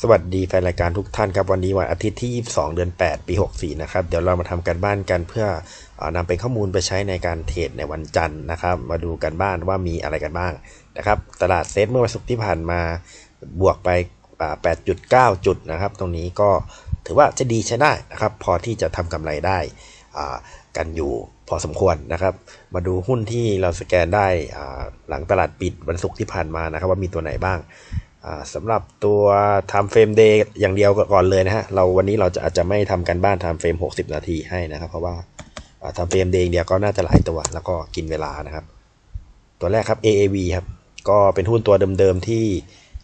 สวัสดีแฟนรายการทุกท่านครับ วันนี้วันอาทิตย์ที่ 22 เดือน 8 ปี 64 นะครับ เดี๋ยวเรามาทำกันบ้านกันเพื่ออนำเป็นข้อมูลไปใช้ในการเทรดในวันจันทร์นะครับ มาดูกันบ้านว่ามีอะไรกันบ้างนะครับ ตลาดเซตเมื่อวันศุกร์ที่ผ่านมาบวกไป 8.9 จุดนะครับ ตรงนี้ก็ถือว่าจะดีใช้ได้นะครับ พอที่จะทำกำไรได้กันอยู่พอสมควรนะครับ มาดูหุ้นที่เราสแกนได้หลังตลาดปิดวันศุกร์ที่ผ่านมานะครับ ว่ามีตัวไหนบ้าง สำหรับตัว time frame day อย่างเดียวก่อนเลยนะฮะ เราวันนี้เราจะอาจจะไม่ทำกันบ้าน time frame 60 นาทีให้นะครับ เพราะว่า time frame day อย่างเดียวก็น่าจะหลายตัว แล้วก็กินเวลานะครับ ตัวแรกครับ AAV ครับ ก็เป็นหุ้นตัวเดิมๆที่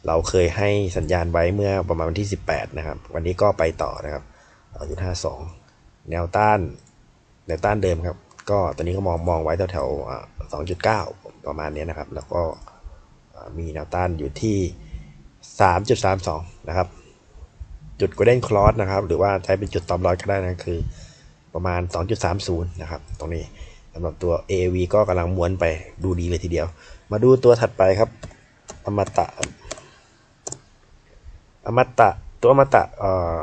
เราเคยให้สัญญาณไว้เมื่อประมาณวันที่ 18 นะครับ วันนี้ก็ไปต่อนะครับจุด52แนวต้านแนวต้านเดิมครับ ก็ตอนนี้ก็มองมองไว้แถวๆอ่า2.9ประมาณนี้นะครับ แล้วก็มีแนวต้านอยู่ที่ 3.32 นะครับ จุด golden cross นะครับ หรือว่าใช้เป็นจุดตอมรอยก็ได้นะคือประมาณ 2.30 นะครับ ตรงนี้สำหรับตัว AAV ก็กำลังม้วนไปดูดีเลยทีเดียว มาดูตัวถัดไปครับอมตะอมตะตัวอมตะเอ่อ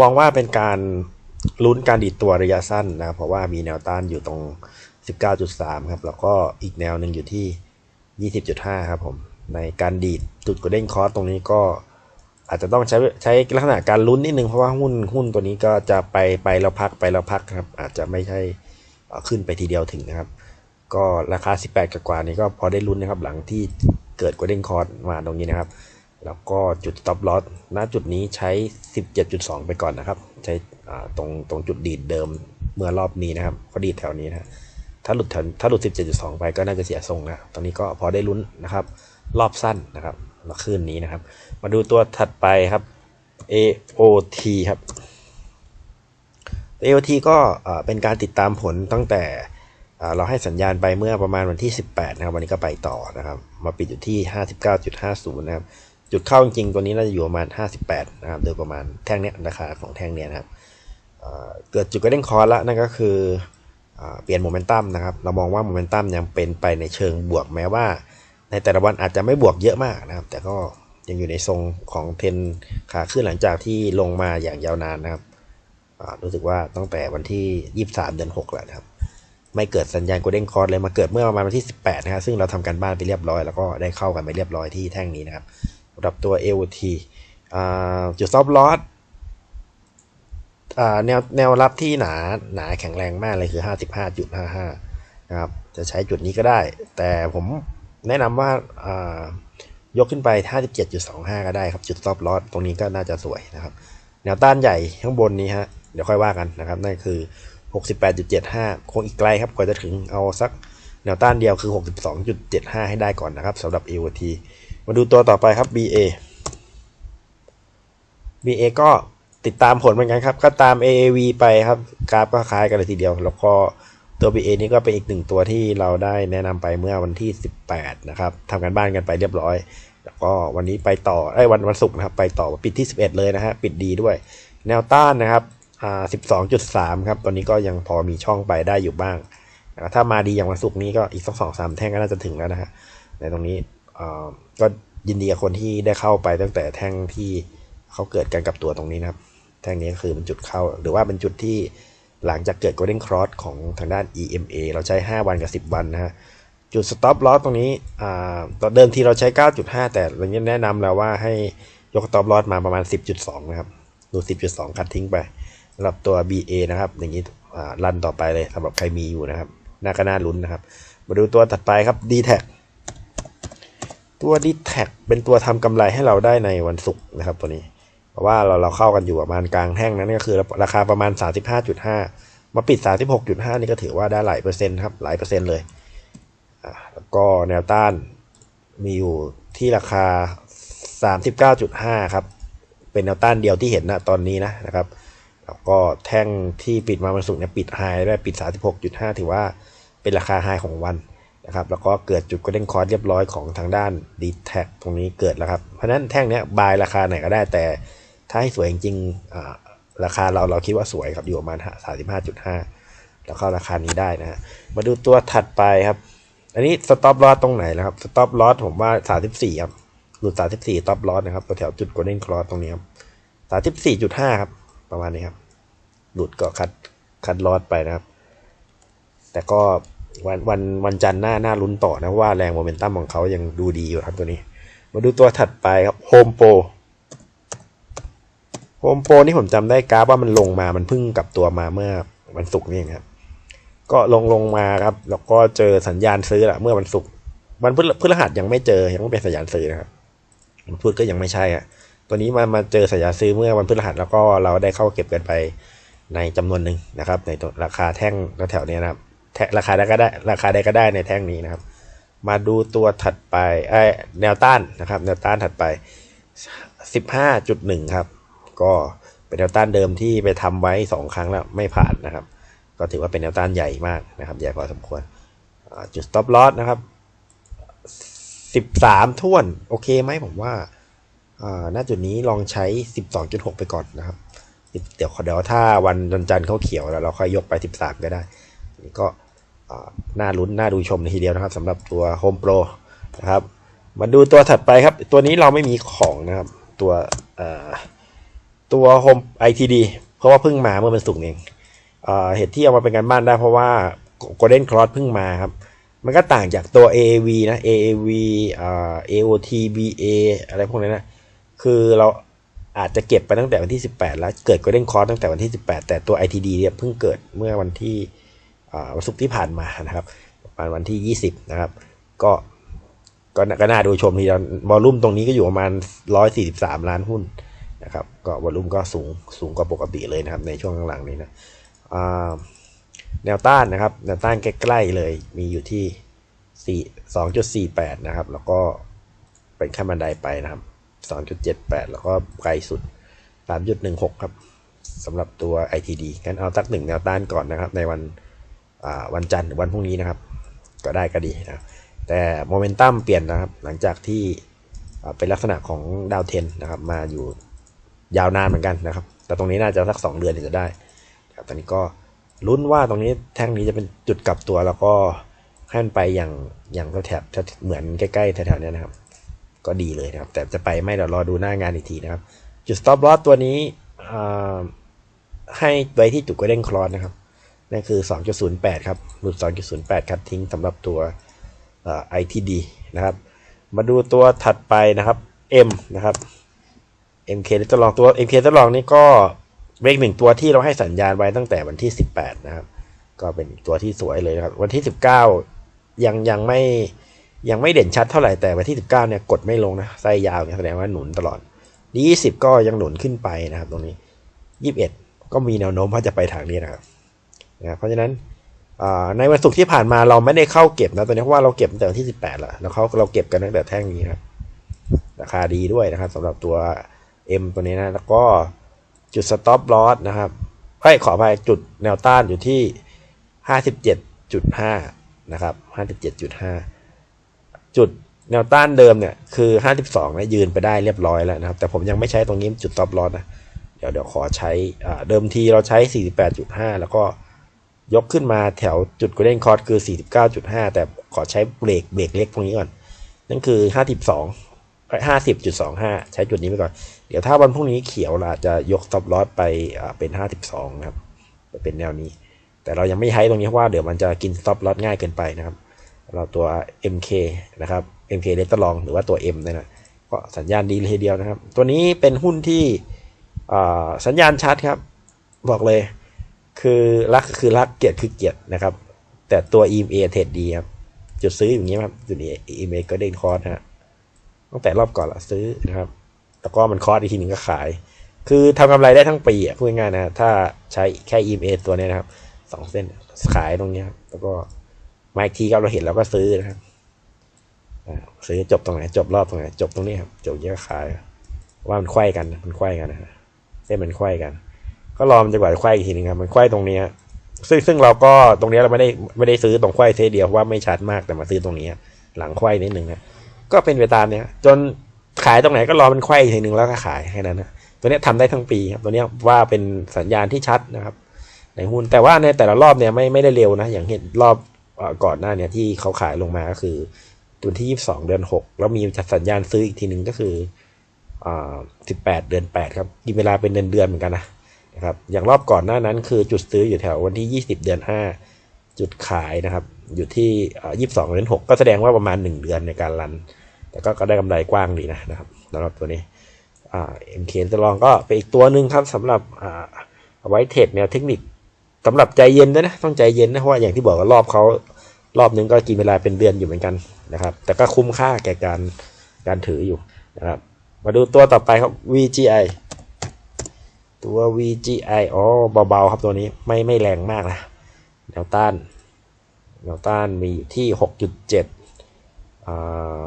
มองว่าเป็นการลุ้นการดีดตัวระยะสั้นนะครับ เพราะว่ามีแนวต้านอยู่ตรง 19.3 ครับ แล้วก็อีกแนวหนึ่งอยู่ที่ 20.5 ครับผม ในการดีดจุดกระเด้งคอร์สตรงนี้ก็อาจจะต้องใช้ใช้ลักษณะการลุ้นนิดนึงเพราะว่าหุ้นหุ้นตัวนี้ก็จะไปไปแล้วพักไปแล้วพักครับ อาจจะไม่ใช่ขึ้นไปทีเดียวถึงนะครับ ก็ราคา 18 กว่าๆนี้ก็พอได้ลุ้นนะครับ หลังที่เกิดกระเด้งคอร์สมาตรงนี้นะครับ แล้วก็จุด stop loss ณจุดนี้ใช้ 17.2 ไปก่อนนะครับ ใช้ตรงตรงจุดดีดเดิมเมื่อรอบนี้นะครับพอดีดแถวนี้นะถ้าหลุดถวถ้าหลุด 17.2 ไปก็น่าจะเสียทรงนะตอนนี้ก็พอได้ลุ้นนะครับ รอบสั้นนะครับแล้วคืนนี้นะครับ มาดูตัวถัดไปครับ AOT ครับ AOT ก็เอ่อเป็นการติดตามผลตั้งแต่เราให้สัญญาณไปเมื่อประมาณวันที่ 18 นะครับ วันนี้ก็ไปต่อนะครับ มาปิดอยู่ที่ 59.50 นะครับ จุดเข้าจริงๆตัวนี้น่าจะอยู่ประมาณ 58 นะครับ โดยประมาณแท่งเนี้ยราคาของแท่งเนี้ยนะครับเกิดจุดกระเด้งคอร์แล้วนั่นก็คืออเปลี่ยนโมเมนตัมนะครับ เรามองว่าโมเมนตัมยังเป็นไปในเชิงบวกแม้ว่า ในแต่ละวันอาจจะไม่บวกเยอะมากนะครับ แต่ก็ยังอยู่ในทรงของเทนขาขึ้นหลังจากที่ลงมาอย่างยาวนานนะครับรู้สึกว่าตั้งแต่วันที่ 23 เดือน6แล้วนะครับ ไม่เกิดสัญญาณ golden cross เลยมาเกิดเมื่อประมาณวันที่ 18 นะครับซึ่งเราทำการบ้านไปเรียบร้อยแล้วก็ได้เข้ากันไปเรียบร้อยที่แท่งนี้นะครับสำหรับตัว AOT จุด stop loss อ่าแนวแนวรับที่หนาหนาแข็งแรงมากเลยคือ 55.55 นะครับ จะใช้จุดนี้ก็ได้ แต่ผม แนะนำว่าอ่ายกขึ้นไป 57.25 ก็ได้ครับ จุด stop loss ตรงนี้ก็น่าจะสวยนะครับ แนวต้านใหญ่ข้างบนนี้ฮะ เดี๋ยวค่อยว่ากันนะครับ นั่นคือ 68.75 คงอีกไกลครับ กว่าจะถึงเอาสักแนวต้านเดียวคือ 62.75 ให้ได้ก่อนนะครับสำหรับ AOT มาดูตัวต่อไปครับ BA BA ก็ติดตามผลเหมือนกันครับ ก็ตาม AAV ไปครับ กราฟก็คล้ายกันเลยทีเดียว แล้วก็ ตัว BA นี่ก็เป็นอีกหนึ่งตัวที่เราได้แนะนำไปเมื่อวันที่ 18 นะครับทำกันบ้านกันไปเรียบร้อย แล้วก็วันนี้ไปต่อไอ้วันวันศุกร์นะครับ ไปต่อปิดที่ 11 เลยนะฮะ ปิดดีด้วย แนวต้านนะครับอ่า12.3 ครับ ตอนนี้ก็ยังพอมีช่องไปได้อยู่บ้าง ถ้ามาดีอย่างวันศุกร์นี้ก็อีกสักสองสามแท่งก็น่าจะถึงแล้วนะฮะ ในตรงนี้อ่าก็ยินดีกับคนที่ได้เข้าไปตั้งแต่แท่งที่เขาเกิดกันกับตัวตรงนี้นะครับ แท่งนี้ก็คือเป็นจุดเข้า หรือว่าเป็นจุดที่ หลังจากเกิด golden cross ของทางด้าน EMA เราใช้ 5 วันกับ 10 วันนะฮะจุด stop loss ตรงนี้อ่าตอนเดิมทีเราใช้ 9.5 แต่เราแนะนำแล้วว่าให้ยก stop loss มาประมาณ 10.2 นะครับ ดู 10.2 คัดทิ้งไปสำหรับตัว BA นะครับ อย่างนี้อ่ารันต่อไปเลยสำหรับใครมีอยู่นะครับ น่าก็น่าลุ้นนะครับ มาดูตัวถัดไปครับ d t a c ตัว d t a c เป็นตัวทำกำไรให้เราได้ในวันศุกร์นะครับตัวนี้ เพราะว่าเราเราเข้ากันอยู่ประมาณกลางแท่งนั้นก็คือ ราคาประมาณ 35.5 มาปิด 36.5 นี่ก็ถือว่าได้หลายเปอร์เซ็นต์ครับหลายเปอร์เซ็นต์เลยอ่าแล้วก็แนวต้านมีอยู่ที่ราคา 39.5 ครับ เป็นแนวต้านเดียวที่เห็นนะตอนนี้นะนะครับ แล้วก็แท่งที่ปิดมาวันศุกร์เนี่ยปิดไฮได้ปิด 36.5 ถือว่าเป็นราคาไฮของวันนะครับ แล้วก็เกิดจุดกระเด้งคอร์สเรียบร้อยของทางด้าน d t แท็ตรงนี้เกิดแล้วครับ เพราะฉะนั้นแท่งเนี้ยบายราคาไหนก็ได้แต่ ถ้าให้สวยจริงๆราคาเราเราคิดว่าสวยครับอยู่ประมาณ35.5แล้วเข้าราคานี้ได้นะฮะมาดูตัวถัดไปครับ อันนี้สต็อปลอสตรงไหนแล้วครับสต็อปลอสผมว่า34ครับหลุดสามสิบสี่ท็อปลอสนะครับตัวแถวจุดโกลเด้นคลอสตรงนี้ครับสามสิบสี่จุดห้าครับ ประมาณนี้ครับ หลุดก็คัดคัดลอสไปนะครับ แต่ก็วันวันวันจันทร์หน้าหน้าลุ้นต่อนะว่าแรงโมเมนตัมของเขายังดูดีอยู่ครับตัวนี้ มาดูตัวถัดไปครับโฮมโปร โฮมโปรนี่ผมจำได้กราฟว่ามันลงมา มันพิ่งกับตัวมาเมื่อวันศุกร์นี่ครับ ก็ลงลงมาครับ แล้วก็เจอสัญญาณซื้อละเมื่อวันศุกร์วันพฤพฤหัสยังไม่เจอ ยังไม่เป็นสัญญาณซื้อนะครับวันพุธก็ยังไม่ใช่อะ ตัวนี้มามาเจอสัญญาณซื้อเมื่อวันพฤหัสแล้วก็เราได้เข้าเก็บกันไปในจำนวนหนึ่งนะครับ ในตัวราคาแท่งแถวๆนี้นะครับแทราคาใดก็ได้ ราคาใดก็ได้ในแท่งนี้นะครับ มาดูตัวถัดไปไอ้แนวต้านนะครับ แนวต้านถัดไป 15.1 ครับ ก็เป็นแนวต้านเดิมที่ไปทำไว้ 2 ครั้งแล้วไม่ผ่านนะครับ ก็ถือว่าเป็นแนวต้านใหญ่มากนะครับ ใหญ่พอสมควร จุด stop loss นะครับ 13ท่วนโอเคไหมผมว่าอ่าณจุดนี้ลองใช้ 12.6 ไปก่อนนะครับ เดี๋ยวเดี๋ยวถ้าวันจันทร์เขาเขียวแล้วเราค่อยยกไป 13 ก็ได้นี่ก็อ่าน่าลุ้นน่าดูชมในทีเดียวนะครับสำหรับตัว Home Pro นะครับ มาดูตัวถัดไปครับ ตัวนี้เราไม่มีของนะครับ ตัวอ่อ ตัว Home ITD เพราะว่าเพิ่งมาเมื่อเป็นสุกร์เองเอเหตุที่เอามาเป็นการบ้านได้เพราะว่า Golden Cross เพิ่งมาครับ มันก็ต่างจากตัว AAV นะ AAV อ่า AOT BA อะไรพวกนั้นนะ คือเราอาจจะเก็บไปตั้งแต่วันที่ 18 แล้ว เกิด Golden Cross ตั้งแต่วันที่ 18 แต่ตัว ITD เนี่ยเพิ่งเกิดเมื่อวันที่วันศุกร์ที่ผ่านมานะครับประมาณวันที่ 20 นะครับ ก็ก็น่าก็น่าดูชมทีเดียววอลลุ่มตรงนี้ก็อยู่ประมาณ 143 ล้านหุ้น นะครับก็วอลุ่มก็สูงสูงกว่าปกติเลยนะครับ ในช่วงหลังๆนี้นะแนวต้านนะครับแนวต้านใกล้ๆเลยมีอยู่ที่ 4 2.48 นะครับ แล้วก็เป็นขั้นบันไดไปนะครับ 2.78 แล้วก็ไกลสุด 3.16 ครับสำหรับตัว ITD งั้นเอาตักหนึ่งแนวต้านก่อนนะครับ ในวันวันจันทร์หรือวันพรุ่งนี้นะครับ ก็ได้ก็ดีนะแต่โมเมนตัมเปลี่ยนนะครับ หลังจากที่เป็นลักษณะของดาวเทนนะครับมาอยู่ ยาวนานเหมือนกันนะครับ แต่ตรงนี้น่าจะสัก2เดือนถึงจะได้ครับตอนนี้ก็ลุ้นว่าตรงนี้แท่งนี้จะเป็นจุดกลับตัวแล้วก็ให้มันไปอย่างอย่างแถบเหมือนใกล้ๆแถวๆเนี้ยนะครับ ก็ดีเลยนะครับ แต่จะไปไม่เดี๋ยวรอดูหน้างานอีกทีนะครับ จุด stop loss ตัวนี้ให้ไว้ที่จุด golden cross นะครับนั่นคือ 2.08 ครับหลุด 2.08ครับทิ้งสำหรับตัวเอ่อ ITD นะครับ มาดูตัวถัดไปนะครับ M นะครับ MK ทดลองตัว MK ทดลองนี่ก็เบรกหนึ่งตัวที่เราให้สัญญาณไว้ตั้งแต่วันที่ 18 นะครับ ก็เป็นตัวที่สวยเลยนะครับ วันที่ 19 ยังยังไม่ยังไม่เด่นชัดเท่าไหร่แต่วันที่ 19 เนี่ยกดไม่ลงนะไส้ยาวเนี่ยแสดงว่าหนุนตลอดนี่20 ก็ยังหนุนขึ้นไปนะครับ ตรงนี้ 21 ก็มีแนวโน้มว่าจะไปทางนี้นะครับนะเพราะฉะนั้นในวันศุกร์ที่ผ่านมาเราไม่ได้เข้าเก็บนะตอนนี้เพราะว่าเราเก็บตั้งแต่วันที่ 18 แล้วแล้วเขาเราเก็บกันตั้งแต่แท่งนี้นะครับราคาดีด้วยนะครับสำหรับตัว M ตัวนี้นะ แล้วก็จุด stop loss นะครับเอ้ขออภัยจุดแนวต้านอยู่ที่ 57.5 นะครับ 57.5 จุดแนวต้านเดิมเนี่ยคือ 52เนี่ยยืนไปได้เรียบร้อยแล้วนะครับ แต่ผมยังไม่ใช้ตรงนี้จุด stop loss นะ เดี๋ยวเดี๋ยวขอใช้เดิมทีเราใช้ 48.5 แล้วก็ยกขึ้นมาแถวจุด golden cross คือ 49.5 แต่ขอใช้เบรกเบรกเล็กตรงนี้ก่อน นั่นคือ 52 50.25ใช้จุดนี้ไปก่อน เดี๋ยวถ้าวันพรุ่งนี้เขียวเราจะยก stop loss ไปอ่าเป็น52นะครับไปเป็นแนวนี้ แต่เรายังไม่ใช้ตรงนี้เพราะว่าเดี๋ยวมันจะกิน stop loss ง่ายเกินไปนะครับ เราตัว MK นะครับ MK เลตตลองหรือว่าตัว M เนี่ยนะก็สัญญาณดีเลยทีเดียวนะครับ ตัวนี้เป็นหุ้นที่สัญญาณชัดครับ บอกเลย คือรักคือรักเกียดคือเกียดนะครับ แต่ตัว EMA เทรดดีครับ จุดซื้ออย่างนี้ครับจุดนี้ EMA ก็เด้งคอร์สนะฮะ ตั้งแต่รอบก่อนละซื้อนะครับ แล้วก็มันคอร์สอีกทีหนึ่งก็ขาย คือทำกำไรได้ทั้งปีอะพูดง่ายๆนะ ถ้าใช้แค่ EMA ตัวนี้นะครับสองเส้นขายตรงเนี้ยครับแล้วก็มาอีกทีก็เราเห็นเราก็ซื้อนะครับซื้อจบตรงไหนจบรอบตรงไหนจบตรงนี้ครับจบเยอะขาย ว่ามันไขว้กันมันไขว้กันนะฮะเส้นมันไขว้กัน ก็รอมันจะกว่าจะไขว้อีกทีหนึงครับมันไขว้ตรงเนี้ยซึ่งซึ่งเราก็ตรงเนี้ยเราไม่ได้ไม่ได้ซื้อตรงไขว้เส้นเดียวว่าไม่ชัดมากแต่มาซื้อตรงนี้ หลังไขว้นิดนึงนะ ก็เป็นไปตามเนี้ยจนขายตรงไหนก็รอมันไขว้อีกทีหนึ่งแล้วก็ขายแค่นั้นนะตัวนี้ยทำได้ทั้งปีครับตัวนี้ว่าเป็นสัญญาณที่ชัดนะครับ ในหุ้นแต่ว่าในแต่ละรอบเนี่ยไม่ไม่ได้เร็วนะ อย่างเห็นรอบอก่อนหน้าเนี่ยที่เขาขายลงมาก็คือวันที่22เดือน6แล้วมีจัดสัญญาณซื้ออีกทีหนึ่งก็คืออ่า18เดือน8ครับกินเวลาเป็นเดือนเดือนเหมือนกันนะนะครับอย่างรอบก่อนหน้านั้นคือจุดซื้ออยู่แถววันที่20เดือน5จุดขายนะครับ อยู่ที่อ่า22เดือน6ก็แสดงว่าประมาณ1เดือนในการรัน แต่ก็ได้กำไรกว้างดีนะนะครับสำหรับตัวนี้อ่า MK จะลองก็เป็นอีกตัวหนึ่งครับสำหรับอ่าไว้เทรดแนวเทคนิคสำหรับใจเย็นด้วยนะต้องใจเย็นนะเพราะว่าอย่างที่บอกว่ารอบเขารอบนึงก็กินเวลาเป็นเดือนอยู่เหมือนกันนะครับ แต่ก็คุ้มค่าแก่การการถืออยู่นะครับ มาดูตัวต่อไปครับ VGI ตัว VGI อ๋อเบาๆครับตัวนี้ไม่ไม่แรงมากนะแนวต้านแนวต้านมีอยู่ที่ 6.7อ่า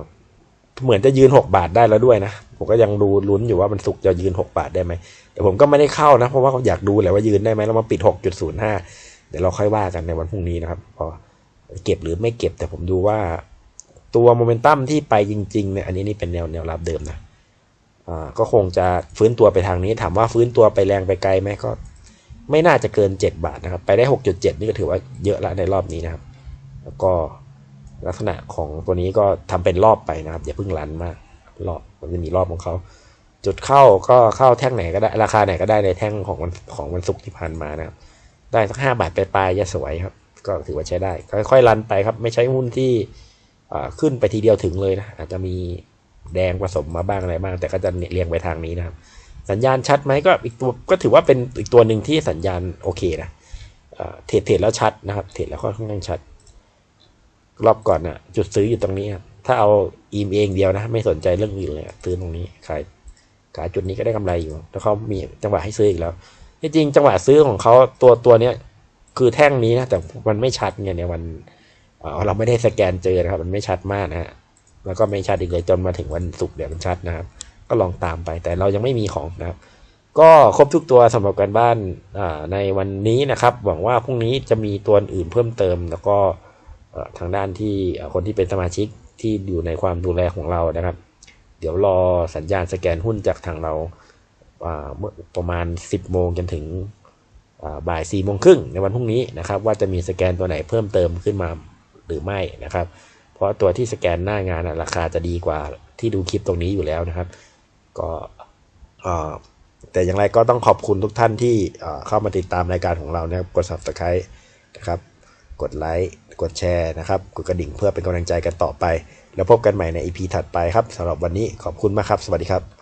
เหมือนจะยืน6บาทได้แล้วด้วยนะ ผมก็ยังดูลุ้นอยู่ว่ามันสุกจะยืน6บาทได้ไหมแต่ผมก็ไม่ได้เข้านะ เพราะว่าเขาอยากดูแหละว่ายืนได้ไหมแล้วมาปิด6.05เดี๋ยวเราค่อยว่ากันในวันพรุ่งนี้นะครับ พอเก็บหรือไม่เก็บแต่ผมดูว่า ตัวโมเมนตัมที่ไปจริงๆเนี่ยอันนี้นี่เป็นแนวแนวรับเดิมนะอ่าก็คงจะฟื้นตัวไปทางนี้ ถามว่าฟื้นตัวไปแรงไปไกลไหมก็ ไม่น่าจะเกิน 7 บาทนะครับ ไปได้ 6.7 นี่ก็ถือว่าเยอะละในรอบนี้นะครับ แล้วก็ ลักษณะของตัวนี้ก็ทำเป็นรอบไปนะครับ อย่าเพิ่งรันมากรอบมันจะมีรอบของเขาจุดเข้าก็เข้าแท่งไหนก็ได้ราคาไหนก็ได้ในแท่งของวันของวันศุกร์ที่ผ่านมานะครับ ได้สักห้าบาทปลายๆจะสวยครับ ก็ถือว่าใช้ได้ ค่อยๆรันไปครับ ไม่ใช้หุ้นที่ขึ้นไปทีเดียวถึงเลยนะอาจจะมีแดงผสมมาบ้างอะไรบ้าง แต่ก็จะเรียงไปทางนี้นะครับ สัญญาณชัดไหมก็อีกตัวก็ถือว่าเป็นอีกตัวหนึ่งที่สัญญาณโอเคนะเทรดเทรดแล้วชัดนะครับ เทรดแล้วค่อนข้างชัด รอบก่อนน่ะ จุดซื้ออยู่ตรงนี้ถ้าเอาอีมเองเดียวนะ ไม่สนใจเรื่องอื่นเลยซื้อตรงนี้ขายขายจุดนี้ก็ได้กำไรอยู่ แล้วเขามีจังหวะให้ซื้ออีกแล้วที่จริงจังหวะซื้อของเขาตัวตัวเนี้ยคือแท่งนี้นะแต่มันไม่ชัดไงเนี่ยมันเราไม่ได้สแกนเจอนะครับ มันไม่ชัดมากนะฮะแล้วก็ไม่ชัดอีกเลยจนมาถึงวันศุกร์เดี๋ยวมันชัดนะครับ ก็ลองตามไปแต่เรายังไม่มีของนะครับ ก็ครบทุกตัวสำหรับการบ้านในวันนี้นะครับ หวังว่าพรุ่งนี้จะมีตัวอื่นเพิ่มเติมแล้วก็ ทางด้านที่คนที่เป็นสมาชิกที่อยู่ในความดูแลของเรานะครับ เดี๋ยวรอสัญญาณสแกนหุ้นจากทางเราเมื่อประมาณ 10 โมงจนถึงอ่าบ่าย4โมงครึ่งในวันพรุ่งนี้นะครับ ว่าจะมีสแกนตัวไหนเพิ่มเติมขึ้นมาหรือไม่นะครับ เพราะตัวที่สแกนหน้างานอะราคาจะดีกว่าที่ดูคลิปตรงนี้อยู่แล้วนะครับ ก็แต่อย่างไรก็ต้องขอบคุณทุกท่านที่เอ่อเข้ามาติดตามรายการของเรานะครับกด subscribe นะครับ กดไลค์กดแชร์นะครับ กดกระดิ่งเพื่อเป็นกำลังใจกันต่อไป แล้วพบกันใหม่ใน EP ถัดไปครับสำหรับวันนี้ขอบคุณมากครับ สวัสดีครับ